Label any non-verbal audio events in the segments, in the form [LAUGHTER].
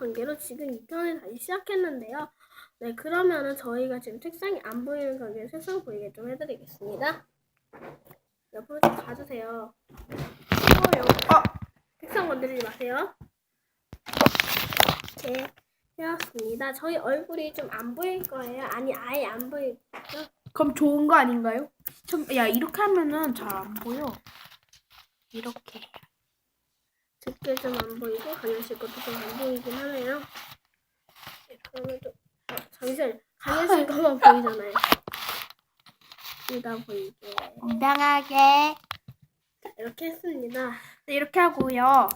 관계로 지금 2편을 다시 시작했는데요. 네, 그러면은 저희가 지금 책상이 안 보이는 관계로 책상 보이게 좀 해드리겠습니다. 옆으로 좀 가주세요. 쉬워요. 아! 책상 건드리지 마세요. 네, 되었습니다. 저희 얼굴이 좀 안 보일 거예요. 아니, 아예 안 보이죠? 그럼 좋은 거 아닌가요? 시청... 야 이렇게 하면은 잘 안 보여. 이렇게. 집게 좀안 보이고 씨 것도 좀 안 보이긴 하네요. 네, 그러면 좀 아, 잠시만 씨 것만 보이잖아요. 둘다 보이게 건강하게. 자, 이렇게 했습니다. 네, 이렇게 하고요.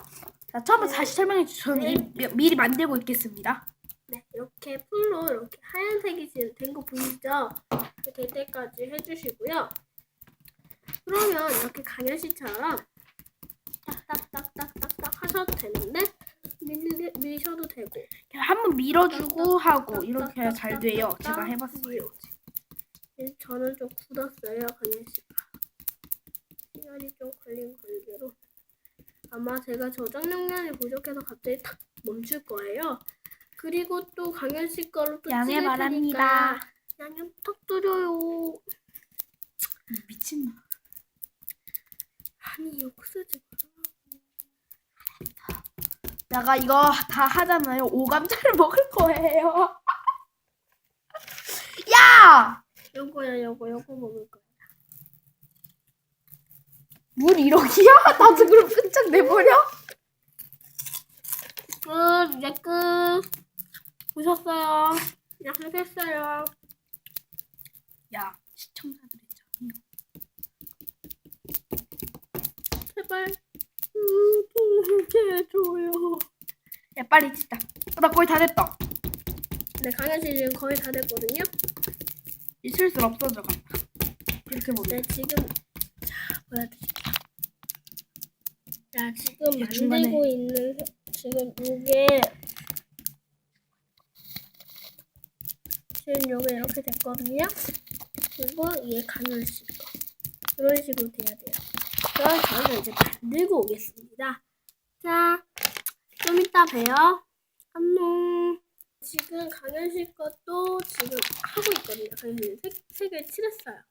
자 처음부터 다시 설명해 주세요. 저는 이, 미- 미리 만들고 있겠습니다. 네, 이렇게 풀로 이렇게 하얀색이 지금 된 거 보이죠? 이렇게 될 때까지 해주시고요. 그러면 이렇게 강현 씨처럼 하셔도 되는데 밀리, 미셔도 되고 한번 밀어주고 하고 이렇게 해야 잘 돼요. 제가 해봤어요. 네, 저는 좀 굳었어요, 강현 씨가. 시간이 좀 걸린 관계로. 아마 제가 저장 용량이 부족해서 갑자기 탁 멈출 거예요. 그리고 또 강현 씨 거로 또 양해 찍을 바랍니다. 테니까 양해 부탁드려요. 미친나. 아니, 욕 쓰지 마. 내가 이거 다 하잖아요. 오감자를 [LAUGHS] 먹을 거예요. [LAUGHS] 야! 요거야, 요거, 요거 먹을 거야. 물 1억이야? [LAUGHS] 나도 그럼 끝장 내버려? 끝, 이제 끝. 보셨어요? 약속했어요. 야, 시청자들 있잖아. 제발. 해줘요. 야, 빨리 찍자. 어, 나 거의 다 됐다. 네, 강현 씨 지금 거의 다 됐거든요. 이 슬슬 없어져 간다. 이렇게 보면. 네, 지금 자 보여드릴게요. 자, 지금 이게 만들고 중간에. 있는 지금 이게 지금 요게 이렇게 됐거든요. 그리고 이게 강현 씨 거. 이런 식으로 돼야 돼요. 그럼 저는 이제 만들고 오겠습니다. 자, 좀 이따 봬요. 안녕. 지금 강현 씨 것도 지금 하고 있거든요. 강현 씨 색, 색을 칠했어요.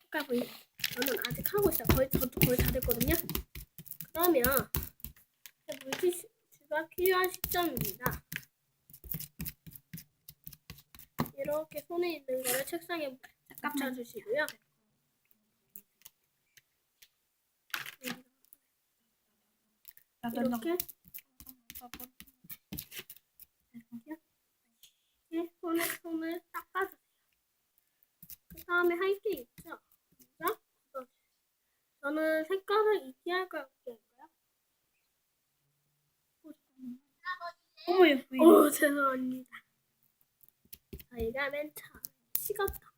색깔 보이 저는 아직 하고 있어요. 거의 저도 거의 다 됐거든요. 그러면 물티슈가 필요한 시점입니다. 이렇게 손에 있는 거를 책상에 깝쳐주시고요. 이렇게 이렇게 손에 손을 닦아주세요. 그 다음에 할 게 있죠. 그거. 저는 색깔을 이기할 것 같아요. 어머, 예쁘 오 죄송합니다. 저희가 맨 처음 식었던